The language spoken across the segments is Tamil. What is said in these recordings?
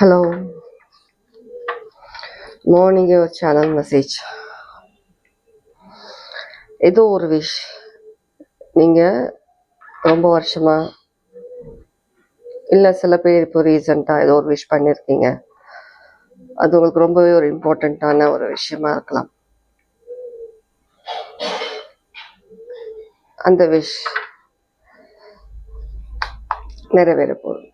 ஹலோ மார்னிங் ஒரு சேனல் மெசேஜ் ஏதோ ஒரு விஷ் நீங்கள் ரொம்ப வருஷமா இல்லை சில பேர் இப்போ ரீசண்டாக ஏதோ ஒரு விஷ் பண்ணியிருக்கீங்க அது உங்களுக்கு ரொம்பவே ஒரு இம்பார்ட்டண்ட்டான ஒரு விஷயமா இருக்கலாம். அந்த விஷ் நிறைவேற போகுது.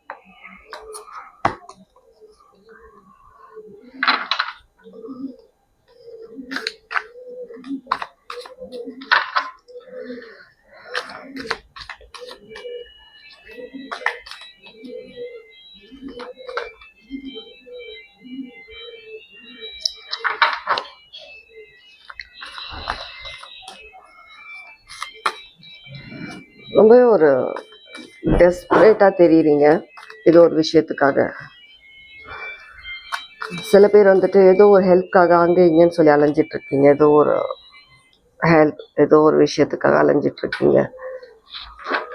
ரொம்பவே ஒரு டெஸ்பரேட்டாக தெரியுறீங்க. ஏதோ ஒரு விஷயத்துக்காக. சில பேர் வந்துட்டு ஏதோ ஒரு ஹெல்ப்காக அங்கே இங்கேன்னு சொல்லி அலைஞ்சிட்ருக்கீங்க. ஏதோ ஒரு ஹெல்ப் ஏதோ ஒரு விஷயத்துக்காக அலைஞ்சிட்ருக்கீங்க. இருக்கீங்க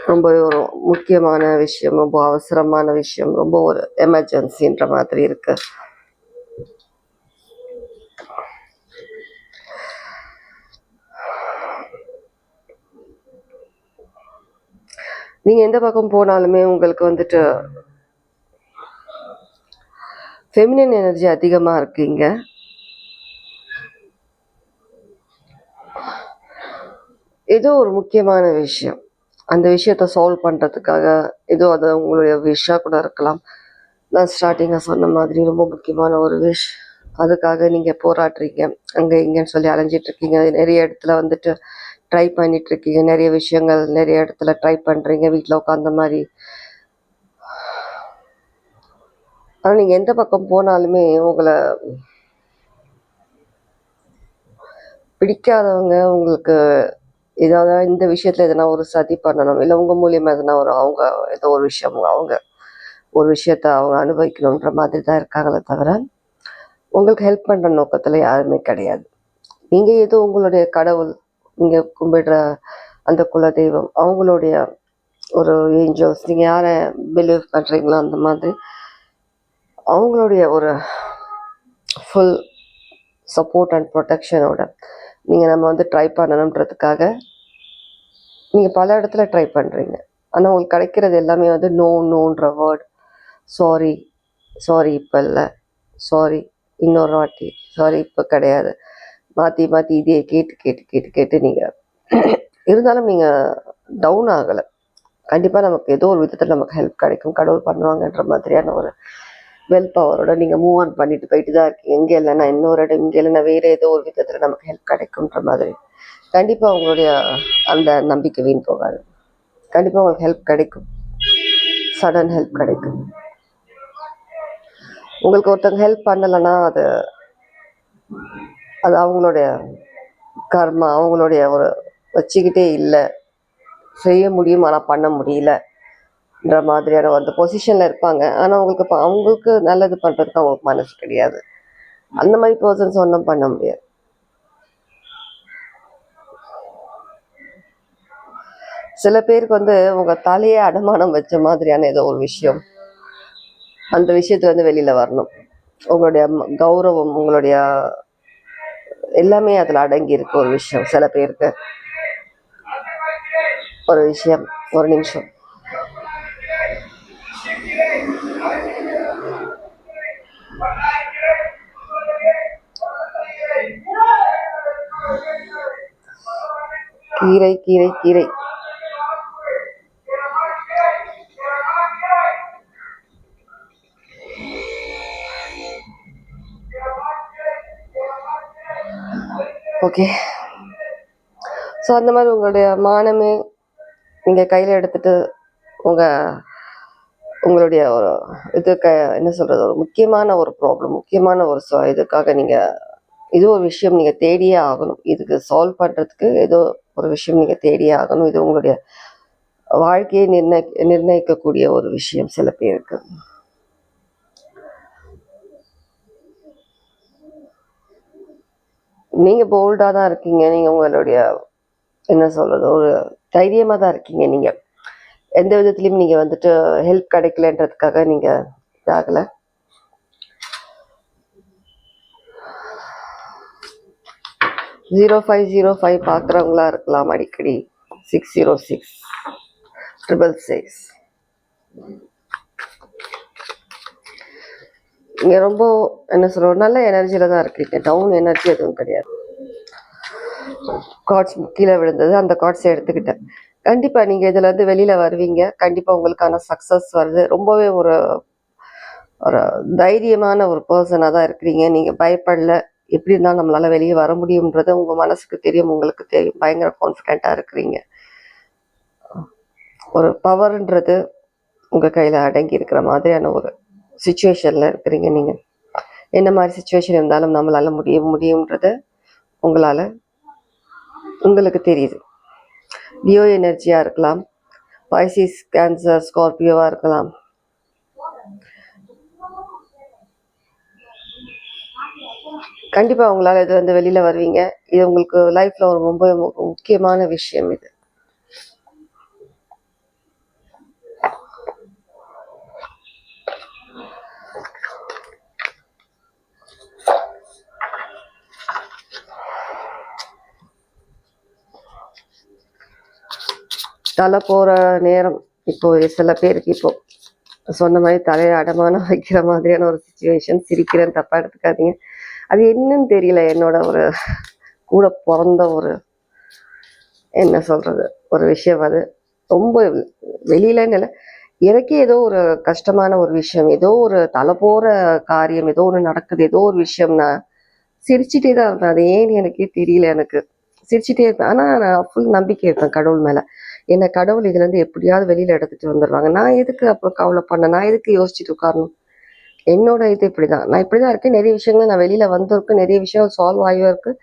ரொம்பவே ஒரு முக்கியமான விஷயம் ரொம்ப அவசரமான விஷயம் ரொம்ப ஒரு எமர்ஜென்சின்ற மாதிரி இருக்குது நீங்கள் எந்த பக்கம் போனாலுமே உங்களுக்கு வந்துட்டு ஃபெமினின் எனர்ஜி அதிகமா இருக்கீங்க ஏதோ ஒரு முக்கியமான விஷயம். அந்த விஷயத்த சால்வ் பண்றதுக்காக ஏதோ அது உங்களுடைய விஷாக கூட இருக்கலாம். நான் ஸ்டார்டிங்காக சொன்ன மாதிரி ரொம்ப முக்கியமான ஒரு விஷ் அதுக்காக நீங்கள் போராடுறீங்க. அங்கே இங்கேன்னு சொல்லி அலைஞ்சிட்டு இருக்கீங்க. நிறைய இடத்துல வந்துட்டு ட்ரை பண்ணிட்டு இருக்கீங்க நிறைய விஷயங்கள் நிறைய இடத்துல ட்ரை பண்ணுறீங்க வீட்டில் உட்காந்த மாதிரி. ஆனால் நீங்கள் எந்த பக்கம் போனாலுமே உங்களை பிடிக்காதவங்க உங்களுக்கு ஏதாவது இந்த விஷயத்தில் எதனா ஒரு சதி பண்ணணும் இல்லை உங்கள் மூலியமாக எதனா ஒரு அவங்க ஏதோ ஒரு விஷயம் அவங்க ஒரு விஷயத்த அவங்க அனுபவிக்கணுன்ற மாதிரி தான் இருக்காங்களே தவிர உங்களுக்கு ஹெல்ப் பண்ணுற நோக்கத்தில் யாருமே கிடையாது. நீங்கள் ஏதோ உங்களுடைய கடவுள் இங்கே கும்பிடுற அந்த குல தெய்வம் அவங்களுடைய ஒரு ஏஞ்சல்ஸ் நீங்கள் யாரை பிலீவ் பண்ணுறீங்களோ அந்த மாதிரி அவங்களுடைய ஒரு ஃபுல் சப்போர்ட் அண்ட் ப்ரொடெக்ஷனோட நீங்கள் நம்ம வந்து ட்ரை பண்ணணுன்றதுக்காக நீங்கள் பல இடத்துல ட்ரை பண்ணுறீங்க ஆனால் உங்களுக்கு கிடைக்கிறது எல்லாமே வந்து no known word sorry sorry இப்போ இல்லை. சாரி இன்னொரு வாட்டி. சாரி இப்போ கிடையாது. மாற்றி மாற்றி இதே கேட்டு கேட்டு கேட்டு கேட்டு நீங்கள் இருந்தாலும் நீங்கள் டவுன் ஆகலை. கண்டிப்பாக நமக்கு ஏதோ ஒரு விதத்தில் நமக்கு ஹெல்ப் கிடைக்கும். கடவுள் பண்ணுவாங்கன்ற மாதிரியான ஒரு வெல் பவரோட நீங்கள் மூவ் ஆன் பண்ணிட்டு போயிட்டு தான் இருக்கீங்க. இங்கே இல்லைன்னா இன்னொரு இடம் இங்கே இல்லைன்னா வேறு ஏதோ ஒரு விதத்தில் நமக்கு ஹெல்ப் கிடைக்குன்ற மாதிரி. கண்டிப்பாக உங்களுடைய அந்த நம்பிக்கை வீண் போகாது. கண்டிப்பாக உங்களுக்கு ஹெல்ப் கிடைக்கும். சடன் ஹெல்ப் கிடைக்கும். உங்களுக்கு ஒருத்தவங்க ஹெல்ப் பண்ணலைன்னா அது அது அவங்களுடைய கர்மா அவங்களுடைய ஒரு வச்சுக்கிட்டே இல்லை. செய்ய முடியும் ஆனால் பண்ண முடியலன்ற மாதிரியான அந்த பொசிஷனில் இருப்பாங்க. ஆனால் அவங்களுக்கு இப்போ அவங்களுக்கு நல்லது பண்ணுறதுக்கு அவங்களுக்கு மனசு கிடையாது. அந்த மாதிரி பர்சன்ஸ் ஒன்றும் பண்ண முடியாது. சில பேருக்கு வந்து உங்கள் தலையே அடமானம் வச்ச மாதிரியான ஏதோ ஒரு விஷயம். அந்த விஷயத்துலேருந்து வெளியில் வரணும். உங்களுடைய கௌரவம் உங்களுடைய எல்லாமே அதில் அடங்கி இருக்கு ஒரு விஷயம் சில பேருக்கு. ஒரு விஷயம் ஒரு நிமிஷம். கீரை கீரை கீரை. ஓகே ஸோ அந்த மாதிரி உங்களுடைய மானமே நீங்கள் கையில் எடுத்துட்டு உங்கள் உங்களுடைய ஒரு இது க என்ன சொல்கிறது ஒரு முக்கியமான ஒரு ப்ராப்ளம் முக்கியமான ஒரு இதுக்காக நீங்கள் இது ஒரு விஷயம் நீங்கள் தேடியே ஆகணும். இதுக்கு சால்வ் பண்ணுறதுக்கு ஏதோ ஒரு விஷயம் நீங்கள் தேடியே ஆகணும். இது உங்களுடைய வாழ்க்கையை நிர்ணய நிர்ணயிக்கக்கூடிய ஒரு விஷயம் சில பேருக்கு. நீங்கள் போல்டாக தான் இருக்கீங்க. நீங்கள் உங்களுடைய என்ன சொல்கிறது ஒரு தைரியமாக தான் இருக்கீங்க நீங்கள் எந்த விதத்துலையும் நீங்கள் வந்துட்டு ஹெல்ப் கிடைக்கலன்றதுக்காக நீங்கள் இதாகலை. ஜீரோ ஃபைவ் ஜீரோ ஃபைவ் பார்க்குறவங்களா இருக்கலாம் அடிக்கடி. Six zero six triple six நீங்கள் ரொம்ப என்ன சொல்கிறோம் நல்ல எனர்ஜியில் தான் இருக்கீங்க டவுன் எனர்ஜி எதுவும் கிடையாது. கார்ட்ஸ் கீழே விழுந்தது அந்த கார்ட்ஸை எடுத்துக்கிட்டேன். கண்டிப்பாக நீங்கள் இதுலேருந்து வெளியில் வருவீங்க. கண்டிப்பாக உங்களுக்கான சக்ஸஸ் வருது. ரொம்பவே ஒரு ஒரு தைரியமான ஒரு பர்சனாக தான் இருக்கிறீங்க. நீங்கள் பயப்படல. எப்படி இருந்தாலும் நம்மளால் வெளியே வர முடியுன்றது உங்கள் மனசுக்கு தெரியும். உங்களுக்கு தெரியும். பயங்கர கான்ஃபிடென்ட்டாக இருக்கிறீங்க. ஒரு பவர்ன்றது உங்கள் கையில் அடங்கி இருக்கிற மாதிரியான ஒரு சுச்சுவேஷனில் இருக்கிறீங்க நீங்கள் என்ன மாதிரி சுச்சுவேஷன் இருந்தாலும் நம்மளால் முடிய முடியுன்றத உங்களால் உங்களுக்கு தெரியுது. லியோ எனர்ஜியாக இருக்கலாம். பைசிஸ் கேன்சர் ஸ்கார்பியோவாக இருக்கலாம். கண்டிப்பாக உங்களால் இது வந்து வெளியில் வருவீங்க. இது உங்களுக்கு லைஃப்பில் ஒரு ரொம்ப மு- முக்கியமான விஷயம் இது. தலை போகிற நேரம். இப்போ சில பேருக்கு இப்போ சொன்ன மாதிரி தலையை அடமானம் வைக்கிற மாதிரியான ஒரு சுச்சுவேஷன் சிரிக்கிறேன் தப்பாக எடுத்துக்காதீங்க. அது என்னன்னு தெரியல என்னோட ஒரு கூட பிறந்த ஒரு என்ன சொல்கிறது ஒரு விஷயம் அது. ரொம்ப வெளியிலன்னு இல்லை. எனக்கே ஏதோ ஒரு கஷ்டமான ஒரு விஷயம் ஏதோ ஒரு தலை போகிற காரியம் ஏதோ ஒன்று நடக்குது ஏதோ ஒரு விஷயம் நான் தான் இருப்பேன். அது ஏன்னு எனக்கே தெரியல எனக்கு. சிரிச்சுட்டே இருப்பேன். ஆனால் நான் ஃபுல் நம்பிக்கை இருப்பேன் கடவுள் மேலே. என்னை கடவுள் இதுலேருந்து எப்படியாவது வெளியில் எடுத்துகிட்டு வந்துடுவாங்க நான் எதுக்கு அப்புறம் கவலை பண்ண நான் எதுக்கு யோசிச்சுட்டு உட்காரணும்? என்னோட இது இப்படி தான் நான் இப்படி தான் இருக்கேன். நிறைய விஷயங்கள் நான் வெளியில் வந்திருக்கு. நிறைய விஷயங்கள் சால்வ் ஆகியும் இருக்குது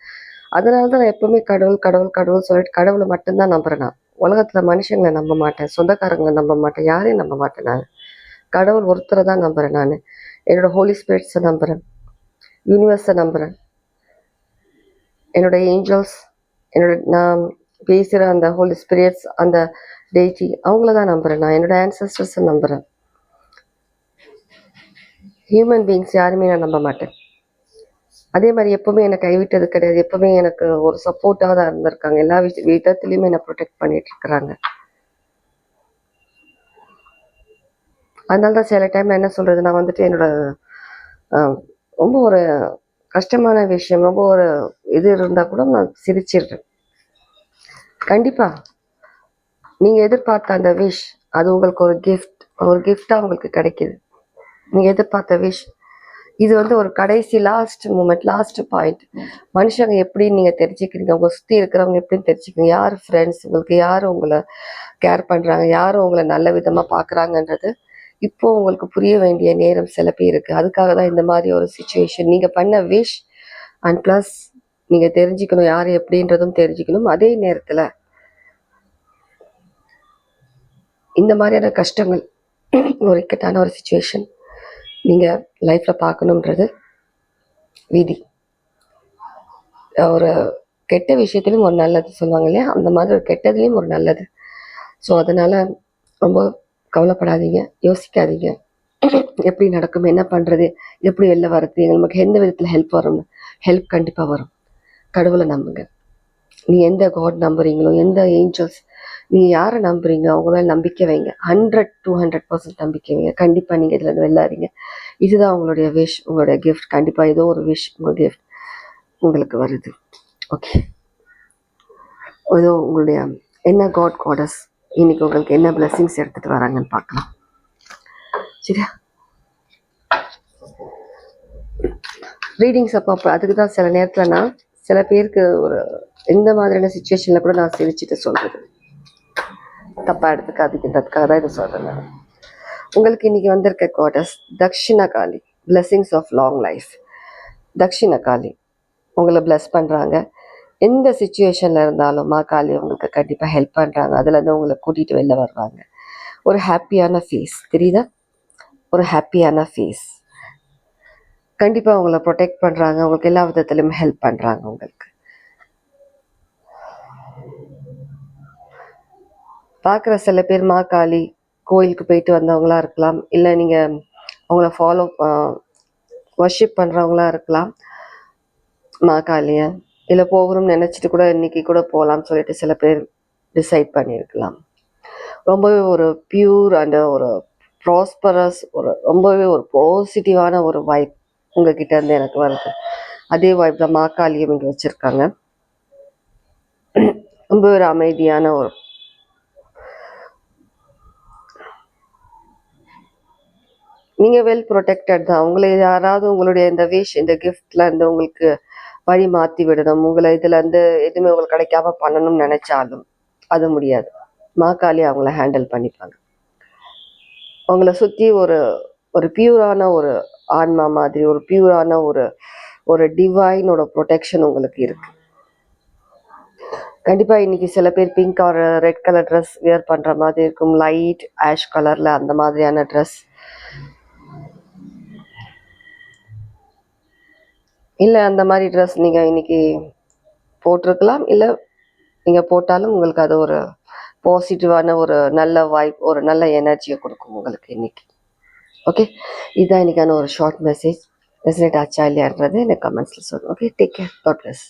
அதனால தான் நான் எப்பவுமே கடவுள் கடவுள் கடவுள் சொல்லிட்டு கடவுளை மட்டும்தான் நம்புறேன் நான். உலகத்தில் மனுஷங்களை நம்ப மாட்டேன். சொந்தக்காரங்களை நம்ப மாட்டேன். யாரையும் நம்ப மாட்டேன் நான். கடவுள் ஒருத்தரை தான் நம்புகிறேன் நான். என்னோட ஹோலி ஸ்பிரிட்ஸை நம்புகிறேன் யூனிவர்ஸை நம்புகிறேன் என்னோட ஏஞ்சல்ஸ் என்னோட நான் பேசுகிற அந்த ஹோலி ஸ்பிரிட்ஸ் அந்த டெய்டி அவங்கள தான் நம்புகிறேன் நான் என்னோட ஆன்சஸ்டர்ஸை நம்புகிறேன் ஹியூமன் பீயிங்ஸ் யாருமே நான் நம்ப மாட்டேன். அதே மாதிரி எப்போவுமே என்னை கைவிட்டது கிடையாது. எப்போவுமே எனக்கு ஒரு சப்போர்ட்டாக தான் இருந்திருக்காங்க. எல்லா விஷய விதத்துலேயுமே என்னை ப்ரொடெக்ட் பண்ணிட்டு இருக்கிறாங்க. அதனால தான் சில டைம் என்ன சொல்கிறது நான் வந்துட்டு என்னோட ரொம்ப ஒரு கஷ்டமான விஷயம். ரொம்ப ஒரு இது இருந்தால் கூட நான் சிரிச்சிடுறேன். கண்டிப்பா. நீங்க எதிர்பார்த்த அந்த விஷ் அது உங்களுக்கு ஒரு கிஃப்ட் ஒரு gift-ஆ உங்களுக்கு கிடைக்குது. நீங்க எதிர்பார்த்த விஷ் இது வந்து ஒரு கடைசி லாஸ்ட் மூமெண்ட் லாஸ்ட் பாயிண்ட் மனுஷங்க எப்படின்னு நீங்க தெரிஞ்சுக்கிறீங்க உங்க சுத்தி இருக்கிறவங்க எப்படின்னு தெரிஞ்சுக்கிறீங்க யார் ஃப்ரெண்ட்ஸ் உங்களுக்கு யார் உங்களை கேர் பண்றாங்க யார் உங்களை நல்ல விதமா பாக்குறாங்கன்றது இப்போ உங்களுக்கு புரிய வேண்டிய நேரம் சில பேருக்கு அதுக்காக தான் இந்த மாதிரி ஒரு சுச்சுவேஷன் நீங்க பண்ண விஷ் அண்ட் ப்ளஸ் நீங்க தெரிஞ்சுக்கணும் யார் எப்படின்றதும் தெரிஞ்சுக்கணும். அதே நேரத்துல இந்த மாதிரியான கஷ்டங்கள் ஒரு இக்கட்டான ஒரு சுச்சுவேஷன் நீங்கள் லைஃப்பில் பார்க்கணுன்றது விதி. ஒரு கெட்ட விஷயத்துலையும் ஒரு நல்லது சொல்லுவாங்க இல்லையா? அந்த மாதிரி ஒரு கெட்டதுலேயும் ஒரு நல்லது. ஸோ அதனால் ரொம்ப கவலைப்படாதீங்க யோசிக்காதீங்க. எப்படி நடக்கும் என்ன பண்ணுறது எப்படி வெளில வர்றது நமக்கு எந்த விதத்தில் ஹெல்ப் வரும் ஹெல்ப் கண்டிப்பாக வரும். கடவுளை நம்புங்க. நீ எந்த காட் நம்புறீங்களோ எந்த ஏஞ்சல்ஸ் நீ யாரை நம்புறீங்க அவங்க மேலே நம்பிக்கை வைங்க. ஹண்ட்ரட் டூ ஹண்ட்ரட் பர்சன்ட் நம்பிக்கை வைங்க. கண்டிப்பாக நீங்கள் இதில் வெள்ளாதீங்க இதுதான் உங்களுடைய விஷ் உங்களுடைய கிஃப்ட் கண்டிப்பாக ஏதோ ஒரு விஷ் உங்கள் கிஃப்ட் உங்களுக்கு வருது. ஓகே ஏதோ உங்களுடைய என்ன காட் காடஸ் இன்னைக்கு உங்களுக்கு என்ன பிளெஸிங்ஸ் எடுத்துகிட்டு வராங்கன்னு பார்க்கலாம். சரியா? ரீடிங்ஸ் அப்போ அப்போ அதுக்கு தான் சில நேரத்தில் நான் சில பேருக்கு ஒரு எந்த மாதிரியான சுச்சுவேஷனில் கூட நான் சிரிச்சுட்டு சொல்கிறது தப்பாக எடுத்துக்காதீங்கன்றதுக்காக தான் இதை சொல்கிறேன் நான். உங்களுக்கு இன்றைக்கி வந்திருக்க quarters Dakshinakali blessings of long life Dakshinakali உங்களை பிளஸ் பண்ணுறாங்க எந்த சுச்சுவேஷனில் இருந்தாலும் மா காளி உங்களுக்கு கண்டிப்பாக ஹெல்ப் பண்ணுறாங்க அதுலேருந்து உங்களை கூட்டிகிட்டு வெளில வருவாங்க. ஒரு ஹாப்பியான ஃபேஸ் தெரியுதா? ஒரு ஹாப்பியான ஃபேஸ் கண்டிப்பாக உங்களை ப்ரொடெக்ட் பண்ணுறாங்க உங்களுக்கு எல்லா விதத்துலையும் ஹெல்ப் பண்ணுறாங்க உங்களுக்கு. பார்க்குற சில பேர் மா காளி கோயிலுக்கு போயிட்டு வந்தவங்களா இருக்கலாம். இல்லை நீங்கள் அவங்கள ஃபாலோ வர்ஷிப் பண்ணுறவங்களா இருக்கலாம். மா காளியை இல்லை போகணும்னு நினச்சிட்டு கூட இன்னைக்கு கூட போகலாம்னு சொல்லிட்டு சில பேர் டிசைட் பண்ணியிருக்கலாம். ரொம்பவே ஒரு பியூர் அண்ட் ஒரு ப்ராஸ்பரஸ் ஒரு ரொம்பவே ஒரு பாசிட்டிவான ஒரு வைப் உங்ககிட்ட இருந்து எனக்கு வருது. அதே வாய்ப்பு தான் மாக்காளியம் இங்கே வச்சுருக்காங்க. ரொம்ப ஒரு அமைதியான ஒரு நீங்கள் வெல் ப்ரொடெக்டட் தான். உங்களை யாராவது உங்களுடைய இந்த விஷ் இந்த கிஃப்ட்ல இருந்து உங்களுக்கு வழி மாற்றி விடணும். உங்களை இதுல இருந்து எதுவுமே உங்களுக்கு கிடைக்காம பண்ணணும்னு நினைச்சாலும் அது முடியாது. மாக்காளி அவங்கள ஹேண்டில் பண்ணிப்பாங்க. உங்களை சுற்றி ஒரு ஒரு பியூரான ஒரு ஆன்மா மாதிரி ஒரு பியூரான ஒரு ஒரு டிவைனோட ப்ரொடெக்ஷன் உங்களுக்கு இருக்கு. கண்டிப்பாக இன்னைக்கு சில பேர் pink or red colour dress wear பண்ணுற மாதிரி இருக்கும். லைட் ஆஷ் கலரில் அந்த மாதிரியான ட்ரெஸ் இல்லை அந்த மாதிரி ட்ரெஸ் நீங்கள் இன்னைக்கு போட்டிருக்கலாம். இல்லை நீங்கள் போட்டாலும் உங்களுக்கு அது ஒரு பாசிட்டிவான ஒரு நல்ல வாய்ப் ஒரு நல்ல எனர்ஜியை கொடுக்கும் உங்களுக்கு இன்னைக்கு. ஓகே இதுதான் இன்னைக்கான ஒரு ஷார்ட் மெசேஜ் ரெசனேட் ஆச்சா இல்லையான்றது எனக்கு கமெண்ட்ஸில் சொல்லுங்கள் okay take care God bless